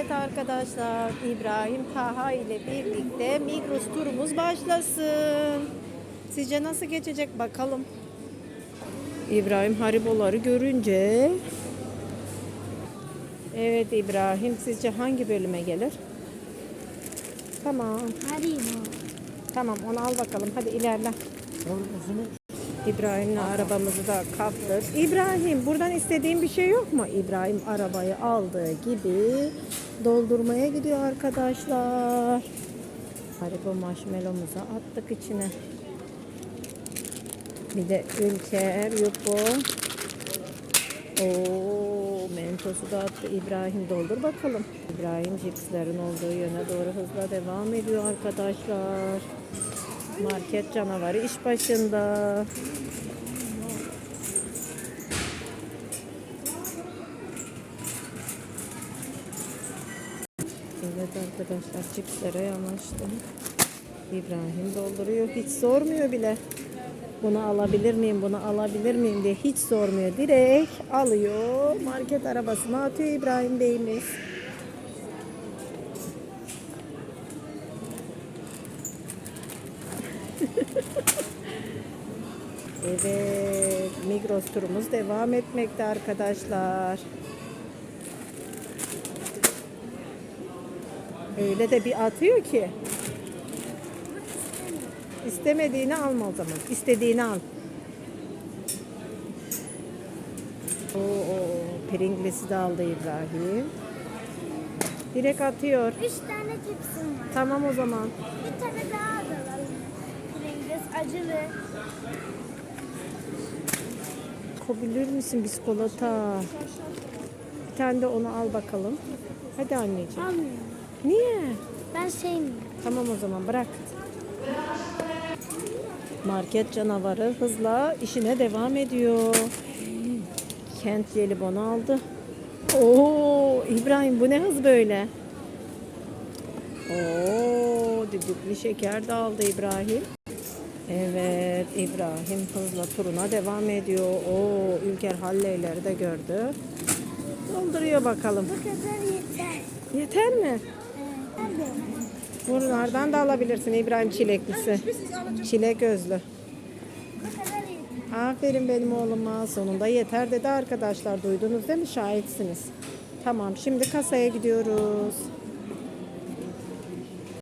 Evet arkadaşlar İbrahim Taha ile birlikte Migros turumuz başlasın. Sizce nasıl geçecek bakalım. İbrahim hariboları görünce Evet İbrahim sizce hangi bölüme gelir? Tamam. Haribo. Tamam onu al bakalım. Hadi ilerle. İbrahim'le arabamızı da kaptık. İbrahim buradan istediğin bir şey yok mu? İbrahim arabayı aldığı gibi doldurmaya gidiyor arkadaşlar. Haribo marshmallow'umuzu attık içine. Bir de Ülker, Yupo. Oo, mentosu da attı. İbrahim doldur bakalım. İbrahim cipslerin olduğu yöne doğru hızla devam ediyor arkadaşlar. Market canavarı iş başında. Evet arkadaşlar cipslere yanaştım. İbrahim dolduruyor. Hiç sormuyor bile. Bunu alabilir miyim, bunu alabilir miyim diye hiç sormuyor. Direkt alıyor. Market arabasına atıyor İbrahim Bey'imiz. Evet, Migros turumuz devam etmekte arkadaşlar. Öyle de bir atıyor ki. İstemediğini alma o zaman. İstediğini al. Oo, Pringles'i de aldı İbrahim. Direkt atıyor. Üç tane cipsim var. Tamam o zaman. Bir tane daha alalım. Acılı. Kobilir misin biskolata? Bir tane de onu al bakalım. Hadi anneciğim. Almıyorum. Niye? Ben sevmiyorum. Tamam o zaman bırak. Market canavarı hızla işine devam ediyor. Kent jelibonu aldı. Oo İbrahim bu ne hız böyle? Oo düdüklü şeker de aldı İbrahim. Evet İbrahim hızla turuna devam ediyor. Oo Ülker Halleyleri de gördü. Dolduruyor bakalım. Bu kadar yeter. Yeter mi? Evet. Bunlardan da alabilirsin İbrahim çileklisi. Çilek özlü. Bu kadar yeter. Aferin benim oğluma. Sonunda yeter dedi arkadaşlar. Duydunuz değil mi? Şahitsiniz. Tamam şimdi kasaya gidiyoruz.